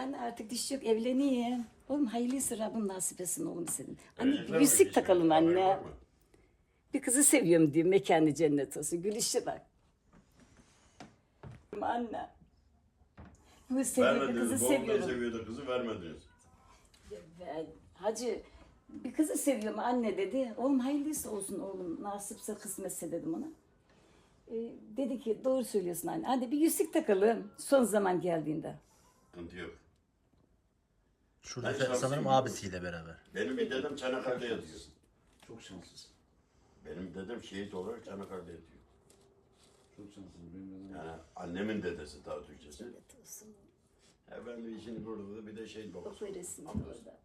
anne artık diş yok evleneyim. Oğlum hayırlısı Rabbim nasip etsin oğlum senin. Anne Verecekler bir mi yüzük takalım anne. var mı? Bir kızı seviyorum diyor mekanı cennet olsun. Gülüşe bak. Anne. Bu bir Vermediniz. kızı Babam seviyorum. seviyordu kızı vermediniz. Ben, hacı bir kızı seviyorum anne dedi. Oğlum hayırlısı olsun oğlum nasipse kısmetse dedim ona. Ee, dedi ki doğru söylüyorsun anne. Hadi bir yüzük takalım son zaman geldiğinde. Sıkıntı yok. Şurada Ben fe- şanslıyım. sanırım abisiyle beraber. Benim bir dedem Çanakkale'de yatıyor. Çok şanslısın. Benim dedem şehit olarak Çanakkale'de yatıyor. Çok şanslısın. Benim dedem- Yani annemin dedesi daha Türkçesi. Cennet olsun. Efendim şimdi burada da bir de şey babası. Bak resim Ablası. orada.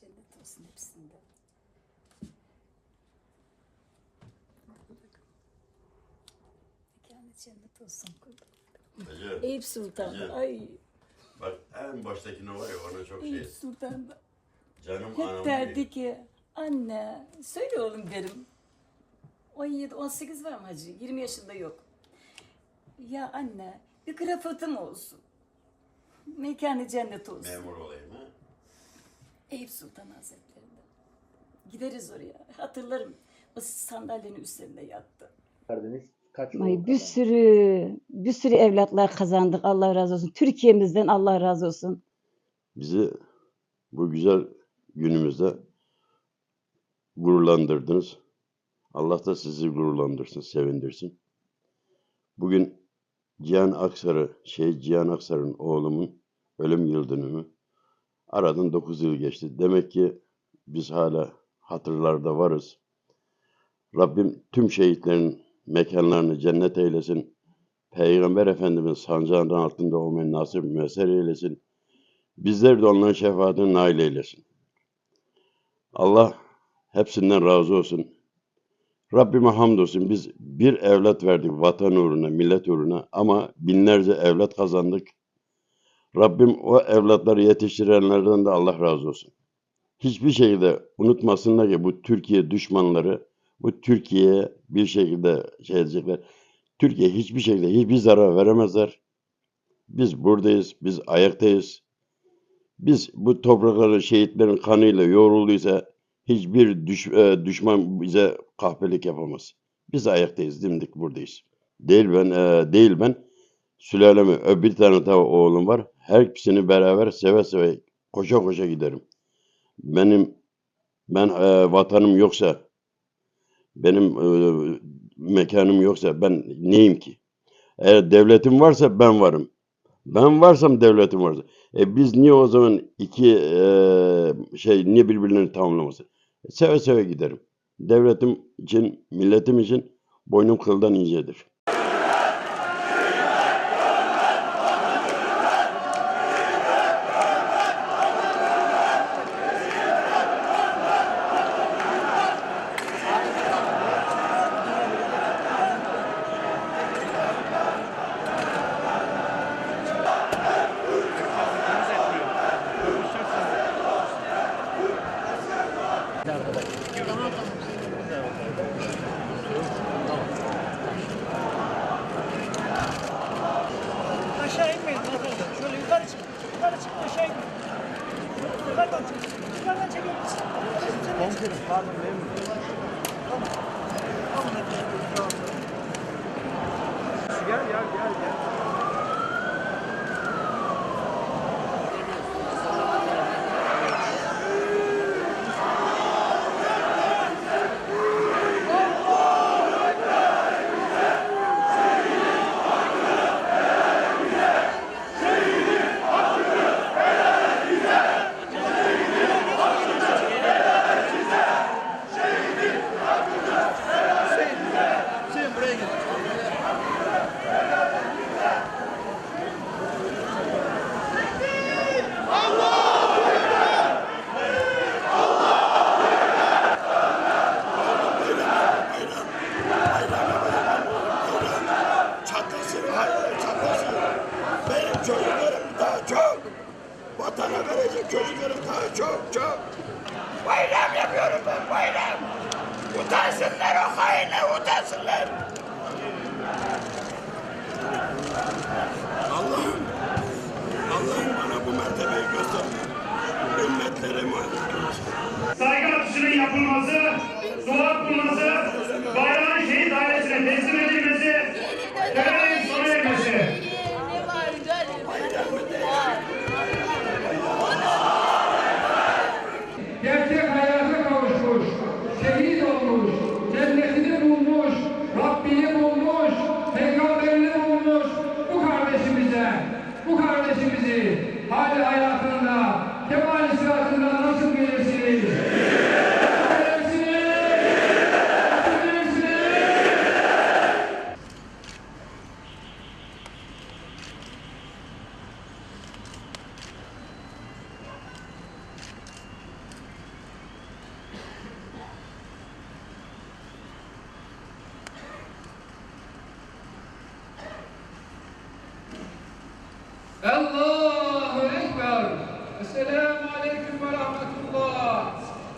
Cennet olsun hepsinde. Mekanı cennet olsun. Hacı, Eyüp Sultan'da. Hacı. Ay bak en baştakine var ya ona çok şey. Eyüp Sultan'da. Canım Hep anam derdi diyor. ki anne söyle oğlum derim. 17 18 var mı hacı? 20 yaşında yok. Ya anne bir kravatım olsun. Mekanı cennet olsun. Memur olayım ha. Eyüp Sultan Hazretleri'nde. Gideriz oraya. Hatırlarım. O sandalyenin üzerinde yattı. verdiniz? Kaç Ay bir sürü bir sürü evlatlar kazandık. Allah razı olsun. Türkiye'mizden Allah razı olsun. Bizi bu güzel günümüzde gururlandırdınız. Allah da sizi gururlandırsın, sevindirsin. Bugün Cihan Aksarı, şey Cihan Aksar'ın oğlumun ölüm yıl dönümü. Aradan 9 yıl geçti. Demek ki biz hala hatırlarda varız. Rabbim tüm şehitlerin mekanlarını cennet eylesin. Peygamber Efendimiz sancağının altında olmayı nasip müessir eylesin. Bizler de onların şefaatine nail eylesin. Allah hepsinden razı olsun. Rabbime hamdolsun biz bir evlat verdik vatan uğruna, millet uğruna ama binlerce evlat kazandık. Rabbim o evlatları yetiştirenlerden de Allah razı olsun. Hiçbir şekilde unutmasınlar ki bu Türkiye düşmanları bu Türkiye'ye bir şekilde şey edecekler. Türkiye hiçbir şekilde hiçbir zarar veremezler. Biz buradayız, biz ayaktayız. Biz bu toprakları şehitlerin kanıyla yoğrulduysa hiçbir düş, e, düşman bize kahpelik yapamaz. Biz ayaktayız, dimdik buradayız. Değil ben, e, değil ben. Sülalemi, ö, bir tane daha oğlum var. Hepsini beraber seve seve koşa koşa giderim. Benim ben e, vatanım yoksa, benim e, mekanım yoksa ben neyim ki? Eğer devletim varsa ben varım. Ben varsam devletim varsa. E biz niye o zaman iki eee, şey niye birbirlerini tamamlamasın? Seve seve giderim. Devletim için, milletim için boynum kıldan incedir. Lá no mesmo. Vatana verecek çocuklarım daha çok çok. Bayram yapıyorum ben bayram. Utansınlar o hainler utansınlar. Allah'ım, bu mertebeyi göstermek ümmetlere kılsın. saygı atışının yapılması, dua kılması,